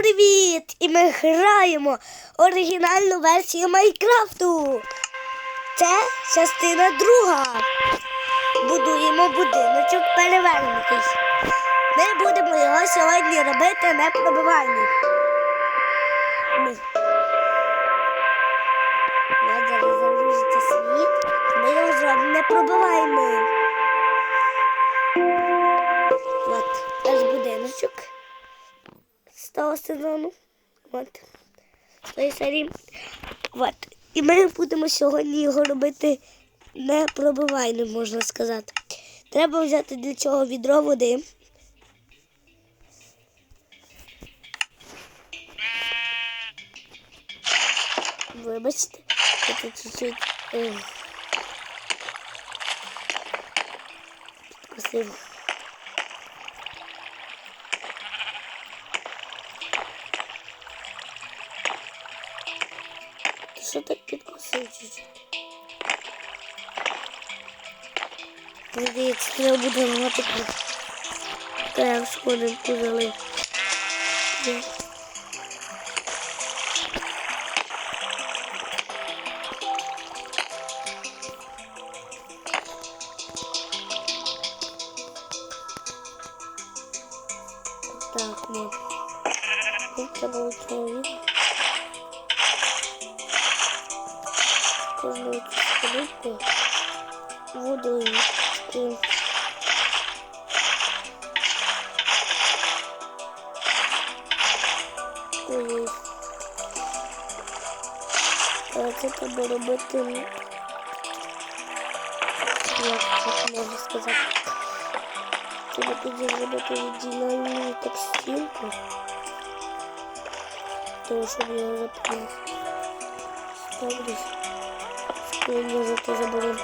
привіт! І ми граємо оригінальну версію Майнкрафту. Це частина друга. Будуємо будиночок перевернутий. Ми будемо його сьогодні робити непробивальний. Сезону. От. Серії. От. І ми будемо сьогодні його робити непробивайним, можна сказати. Треба взяти для цього відро води. Вибачте, тут чуть-чуть е, що так підкосив чуть-чуть? Мені здається, треба буде ламати Треба в сходинку залив. Є. Так, вот. Тут треба чоловік. Кожну цю сходинку водою. І Ой. Але це треба робити. Як це можна сказати? Треба тоді зробити відділальну текстильку. Тому щоб його запхнути. Ставлюсь. Заберу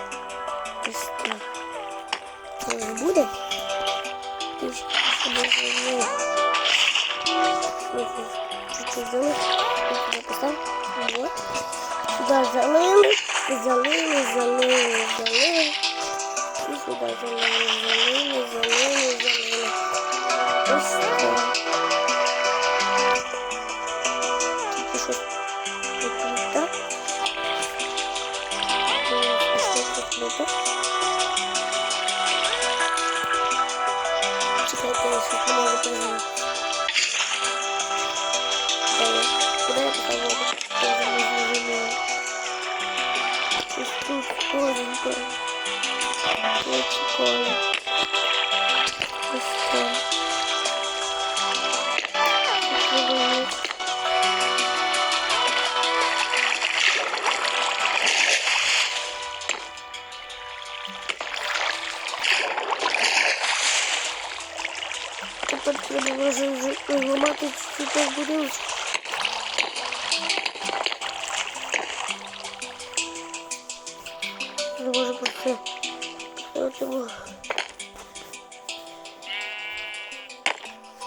ось так. Це ж буде? І щоб зробити. Чуть-чуть залили. Сюда поставим. Вот. Сюда залили. Залили, залили, залили. І сюди залили, Ось так не так. Чекайте, я ще не можу призначити. Куда треба вже зламати чуть-чуть будиночок. Не можу просто цього.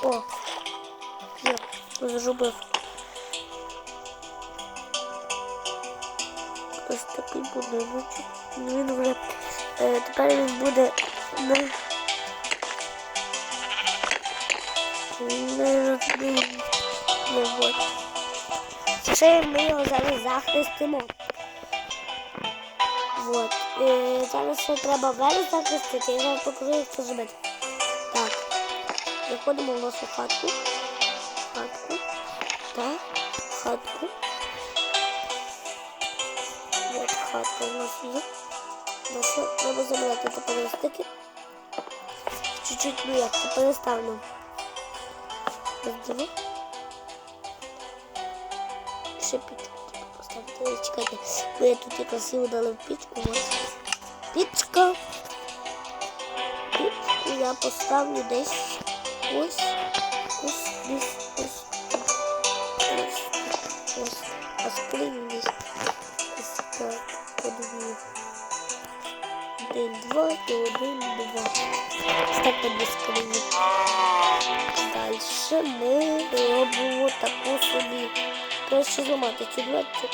О, я зробив. Ось такий будиночок. Він вже е, тепер він буде не Не вот. Ще ми його зараз захистимо. Вот. Е, зараз ще треба верх захистити. Я зараз покажу, як це зробити. Так. Заходимо в нашу хатку. Хатку. Так. Хатку. Вот хатка у нас є. Нашу треба забрати тепер листики. Чуть-чуть ну як це переставлю. Розділу. Ще пічку поставити. Чекайте, бо я тут якраз і удалив пічку. Ось. Пічка. Пічку я поставлю десь ось. Ось десь ось. Ось. Ось. А. Ось так. Подивію. Один, два і один, два. Так тоді скрині. Дальше ми робимо таку собі. Краще зламати цю дверцю.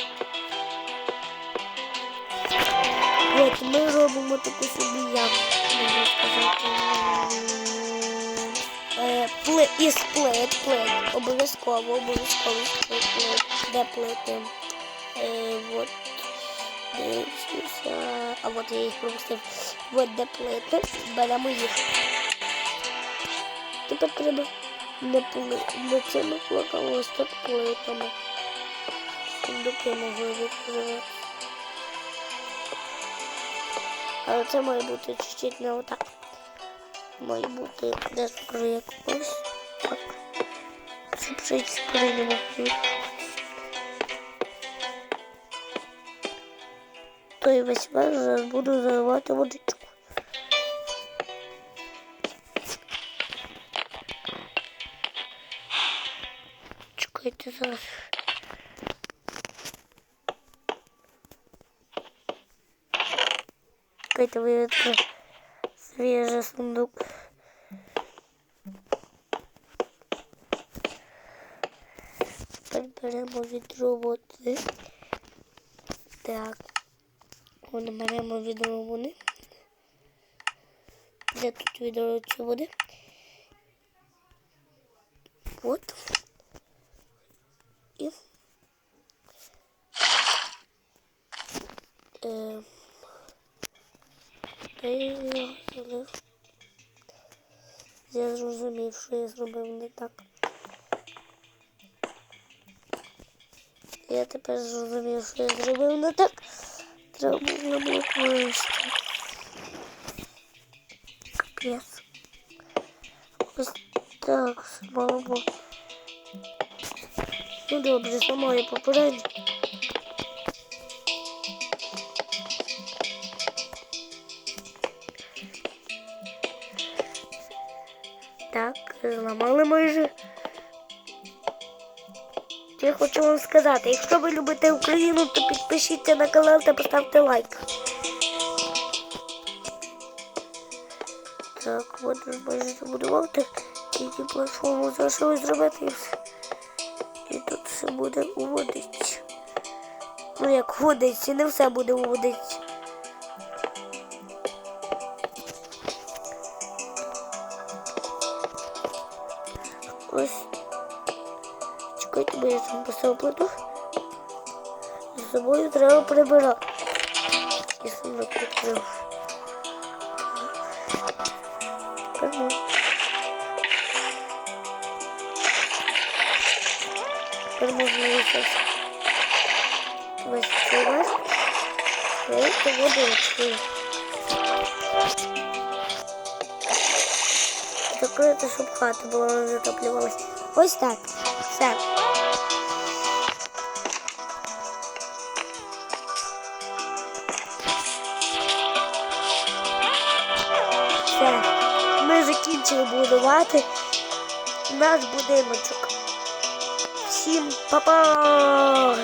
От ми робимо таку собі як можна сказати. е, плит, із плит, плит, обов'язково, обов'язково плит, плит, де плити. Е, от, дивіться, а от я їх пропустив. От де плити, беремо їх. Тепер треба не, не цими плаками, ось так плитами. Сундуки могли відкривати. Але це має бути чуть-чуть не отак. Має бути десь про якось. Так. Щоб щось сприйнямо. То і весь зараз буду заливати водичку. Чекайте зараз. Чекайте, вивідки. Свіжий сундук. Беремо відро води. Так. Воно беремо відро води. Де тут відро ці води? От. І. Е, та я. Я зрозумів, що я зробив не так. Я тепер зрозумів, що я зробив не так. Треба було блок вивести. Капець. Ось так, мало було. Ну добре, зламаю попередньо. Зламали майже. Я хочу вам сказати, якщо ви любите Україну, то підпишіться на канал та поставте лайк. Так, от вже майже забудувати. Тільки платформу залишилось зробити і все. І тут все буде у водиці. Ну як водиці, не все буде у бо я там поставив плиту. За собою треба прибирати. І сам накрутив. Тепер можна. Тепер можна цей раз. Вийти водичкою. Закрити, щоб хата була не затоплювалася. Ось так. Все. Закінчили будувати наш будиночок. Всім па-па!